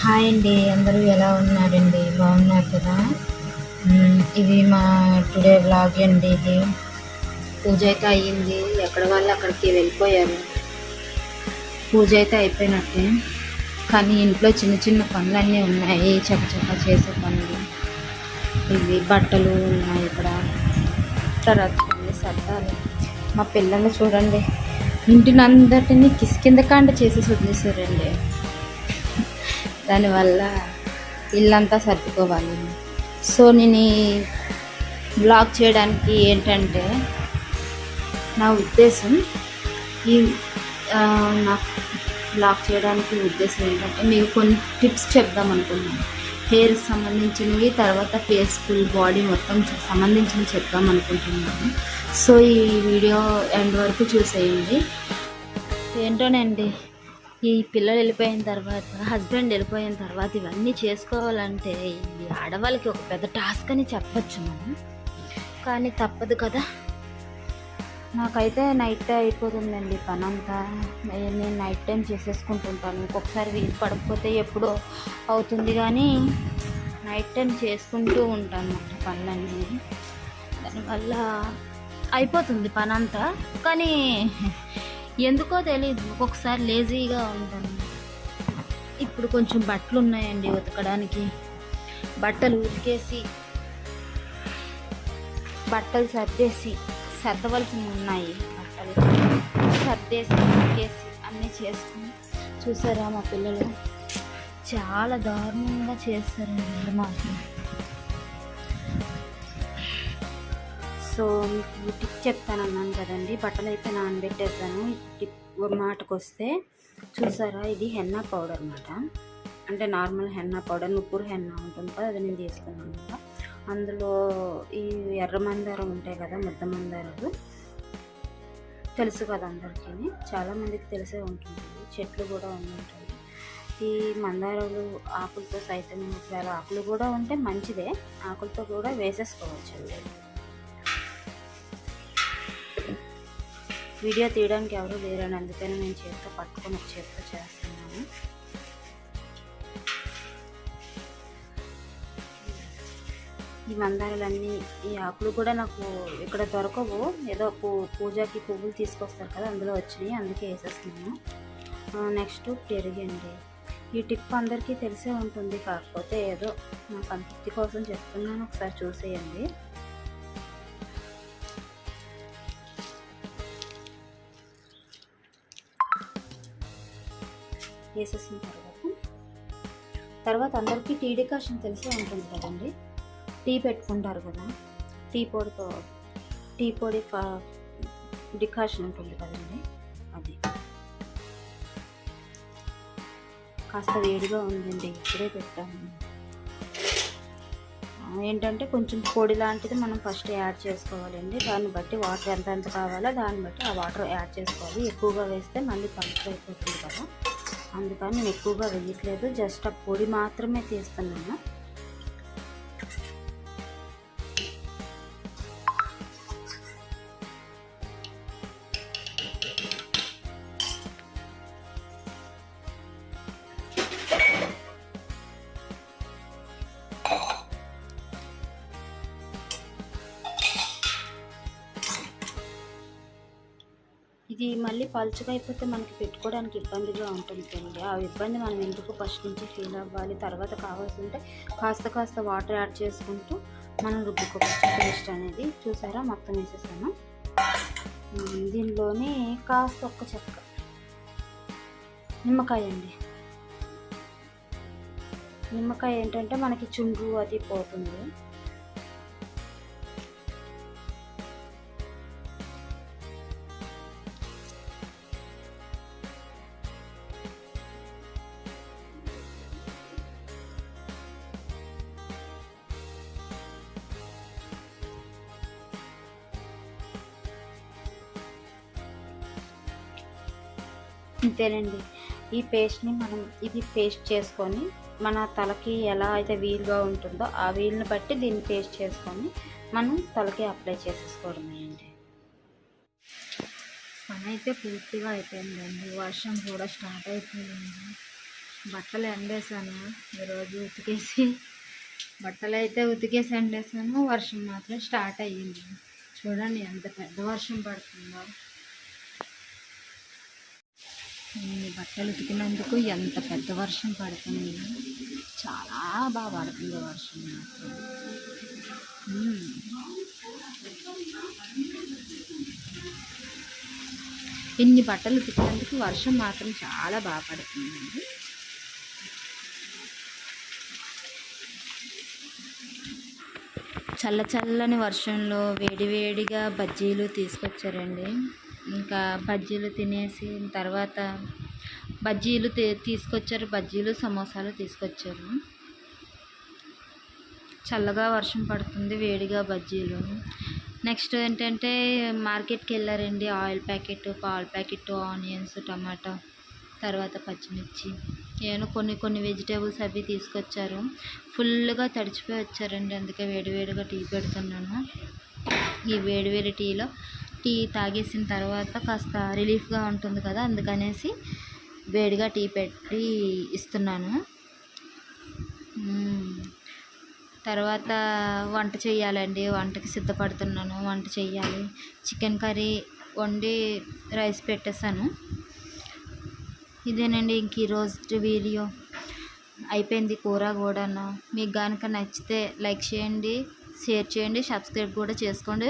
Hi అండి అందరూ ఎలా ఉన్నారండి? బాగున్నారు కదా? ఇది మా టుడే బ్లాగ్ అండి ఇది. పూజ అయితే అయ్యింది. ఎక్కడ వాళ్ళు అక్కడికి వెళ్ళిపోయారు. పూజ అయితే అయిపోయినట్టే. కానీ ఇంట్లో చిన్న చిన్న పనులన్నీ ఉన్నాయి. చక్కచక్క చేసే పనులు. ఇవి బట్టలు ఉన్నాయి ఇక్కడ. తర్వాత సర్దాలి. మా పిల్లలు చూడండి. ఇంటినందటిని అందరినీ కింద చేసి దానివల్ల ఇల్లంతా సర్దుకోవాలి. సో నేను బ్లాగ్ చేయడానికి ఏంటంటే నా ఉద్దేశం ఈ నా బ్లాగ్ చేయడానికి ఉద్దేశం ఏంటంటే మీకు కొన్ని టిప్స్ చెప్దాం అనుకున్నాను. హెయిర్ సంబంధించినవి తర్వాత ఫేస్ ఫుల్ బాడీ మొత్తం సంబంధించినవి చెప్దాం అనుకుంటున్నాను. సో ఈ వీడియో ఎండ్ వరకు చూసేయండి. ఏంటోనండి ఈ పిల్లలు వెళ్ళిపోయిన తర్వాత హస్బెండ్ వెళ్ళిపోయిన తర్వాత ఇవన్నీ చేసుకోవాలంటే ఇది ఆడవాళ్ళకి ఒక పెద్ద టాస్క్ అని చెప్పచ్చు మనం. కానీ తప్పదు కదా. నాకైతే నైట్ అయిపోతుందండి పని అంతా నేను నైట్ టైం చేసేసుకుంటుంటాను. ఇంకొకసారి వీలు పడకపోతే ఎప్పుడో అవుతుంది కానీ నైట్ టైం చేసుకుంటూ ఉంటాను అన్నమాట పనులన్నీ. దానివల్ల అయిపోతుంది పని అంతా కానీ ఎందుకో తెలియదు ఒక్కొక్కసారి లేజీగా ఉంటాను ఇప్పుడు కొంచెం బట్టలు ఉన్నాయండి ఉతకడానికి. బట్టలు ఉతికేసి బట్టలు సర్దేసి సర్దవలసినవి ఉన్నాయి. బట్టలు సర్దేసి ఉతికేసి అన్నీ చేసుకుని చూసారా మా పిల్లలు? చాలా దారుణంగా చేస్తారండి మాత్రం సో మీకు టిప్ చెప్తాను అన్నాను కదండి. బట్టలు అయితే నానబెట్టేసాను. టిప్ మాటకు వస్తే చూసారా ఇది హెన్నా పౌడర్ అనమాట అంటే నార్మల్ హెన్నా పౌడర్ నుప్పురు హెన్నా ఉంటుంది కదా అది నేను తీసుకున్నాను అనమాట అందులో ఈ ఎర్ర మందారం ఉంటాయి కదా ముద్ద మందారాలు తెలుసు కదా అందరికీ. చాలామందికి తెలిసే ఉంటుంది. చెట్లు కూడా ఉంటాయి ఈ మందారాలు ఆకులతో సైతం ఒకవేళ ఆకులు కూడా ఉంటే మంచిదే. ఆకులతో కూడా వేసేసుకోవచ్చు అండి. వీడియో తీయడానికి ఎవరు లేరని అందుకని నేను చేతితో పట్టుకొని ఒక చేతితో చేస్తున్నాను. ఈ మందారాలన్నీ ఈ ఆకులు కూడా నాకు ఇక్కడ దొరకవు. ఏదో పూ పూజకి పువ్వులు తీసుకొస్తారు కదా అందులో వచ్చినాయి అందుకే వేసేస్తున్నాను. నెక్స్ట్ పెరిగండి ఈ టిప్ అందరికీ తెలిసే ఉంటుంది కాకపోతే ఏదో నా సంతృప్తి కోసం చెప్తున్నాను ఒకసారి చూసేయండి. వేసేసిన తర్వాత. తర్వాత అందరికీ టీ డికాషన్ తెలిసే ఉంటుంది కదండి. టీ పెట్టుకుంటారు కదా. టీ పొడితో టీ పొడి డికాషన్ ఉంటుంది కదండి. అది. కాస్త వేడిగా ఉందండి ఇప్పుడే పెట్టాను. ఏంటంటే కొంచెం పొడి లాంటిది మనం ఫస్ట్ యాడ్ చేసుకోవాలండి. దాన్ని బట్టి వాటర్ ఎంత ఎంత కావాలో దాన్ని బట్టి ఆ వాటర్ యాడ్ చేసుకోవాలి. ఎక్కువగా వేస్తే మళ్ళీ పలుపు అయిపోతుంది కదా. అందుకని నేను ఎక్కువగా వేయట్లేదు. జస్ట్ ఆ పొడి మాత్రమే తీస్తున్నాను. ఇది మళ్ళీ పలుచగా అయిపోతే మనకి పెట్టుకోవడానికి ఇబ్బందిగా ఉంటుంది కదండి. ఆ ఇబ్బంది మనం ఎందుకు ఫస్ట్ నుంచి ఫీల్ అవ్వాలి? తర్వాత కావాల్సి ఉంటే కాస్త కాస్త వాటర్ యాడ్ చేసుకుంటూ మనం రుబ్బుకోవచ్చు. పేస్ట్ అనేది చూసారా? మొత్తం వేసేసాను. దీనిలోనే దీనిలోని కాస్త ఒక్క చెక్క. నిమ్మకాయ అండి. నిమ్మకాయ ఏంటంటే మనకి చుండ్రు అది పోతుంది. అంతేనండి. ఈ పేస్ట్ని మనం ఇది పేస్ట్ చేసుకొని మన తలకి ఎలా అయితే వీలుగా ఉంటుందో ఆ వీలుని బట్టి దీన్ని పేస్ట్ చేసుకొని మనం తలకి అప్లై చేసేసుకోవడమే అండి పని అయితే పూర్తిగా అయిపోయిందండి. వర్షం కూడా స్టార్ట్ అయిపోయింది. బట్టలు ఎండేసాను ఈరోజు ఉతికేసి బట్టలు అయితే ఉతికేసి ఎండేసాను వర్షం మాత్రం స్టార్ట్ అయ్యింది. చూడండి ఎంత పెద్ద వర్షం పడుతుందో. బట్టలు ఉతికినందుకు ఎంత పెద్ద వర్షం పడుతుంది. చాలా బాగా పడుతుంది వర్షం మాత్రం. ఇన్ని బట్టలు ఉతికినందుకు వర్షం మాత్రం చాలా బాగా పడుతుందండి. చల్ల చల్లని వర్షంలో వేడివేడిగా బజ్జీలు తీసుకొచ్చారండి. ఇంకా బజ్జీలు తినేసి తర్వాత బజ్జీలు తీసుకొచ్చారు. బజ్జీలు సమోసాలు తీసుకొచ్చారు. చల్లగా వర్షం పడుతుంది వేడిగా బజ్జీలు. నెక్స్ట్ ఏంటంటే మార్కెట్కి వెళ్ళారండి. ఆయిల్ ప్యాకెట్ పాల ప్యాకెట్ ఆనియన్స్ టమాటా తర్వాత పచ్చిమిర్చి. నేను కొన్ని కొన్ని వెజిటేబుల్స్ అవి తీసుకొచ్చారు. ఫుల్గా తడిచిపోయి వచ్చారండి. అందుకే వేడివేడిగా టీ పెడుతున్నాను. ఈ వేడివేడి టీలో టీ తాగేసిన తర్వాత కాస్త రిలీఫ్గా ఉంటుంది కదా అందుకనేసి వేడిగా టీ పెట్టి ఇస్తున్నాను. తర్వాత వంట చేయాలండి వంటకి సిద్ధపడుతున్నాను వంట చేయాలి. చికెన్ కర్రీ వండి రైస్ పెట్టేశాను. ఇదేనండి ఇంక ఈరోజు వీడియో. అయిపోయింది కూర కూడాను. మీకు కనుక నచ్చితే లైక్ చేయండి షేర్ చేయండి సబ్స్క్రైబ్ కూడా చేసుకోండి.